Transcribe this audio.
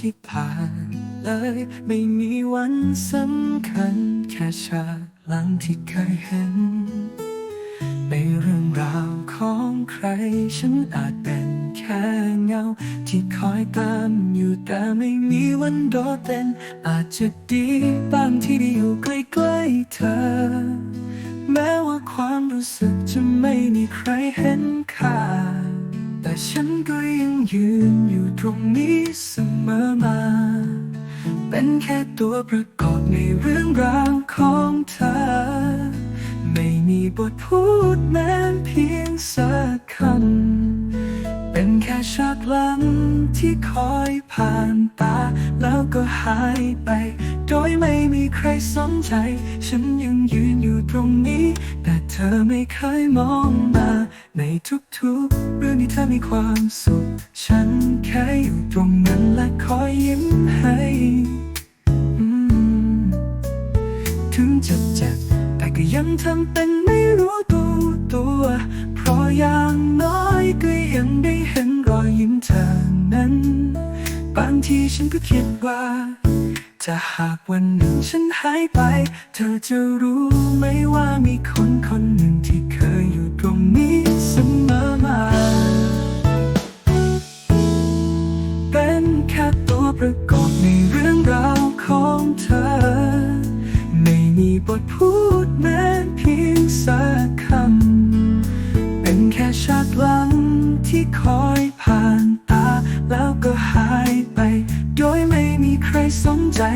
ที่ผ่านเลย ไม่มีวันสำคัญ แค่ฉากหลังที่เคยเห็น ในเรื่องราวของใคร ฉันอาจเป็นแค่เงา ที่คอยตามอยู่แต่ไม่มีวันโดดเด่นอาจจะดีบางที่ได้อยู่ใกล้ๆเธอ แม้ว่าความรู้สึกจะไม่มีใครเห็นค่าแต่ฉันก็ยังยืนอย รงนี้เสมอมา เป็นแค่ตัวประกอบในเรื่องราวของเธอ ไม่มีบทพูดแม้เพียงสักคำเป็นแค่ฉากหลังที่คอยผ่านตา แล้วก็หายไป โดยไม่มีใครสนใจ ฉันยังยืนอยู่ตรงนี้ เธอไม่เคยมองมา ในทุกๆ เรื่องที่เธอมีความสุข ฉันแค่อยู่ตรงนั้นและคอยยิ้มให้ ถึงจะเจ็บแต่ก็ยังทำเป็นไม่รู้ตัวตัว เพราะอย่างน้อยก็ยังได้เห็นรอยยิ้มเธอนั้น บางทีฉันก็คิดว่า จะหากวันหนึ่งฉันหายไป เธอจะรู้ไหมว่ามีคนคนหนึ่งที่เคยอยู่ตรงนี้เสมอมา เป็นแค่ตัวประกอบในเรื่องราวของเธอ ไม่มีบทพูดแม้เพียงสักคำ เป็นแค่ฉากหลังที่คอย ใจ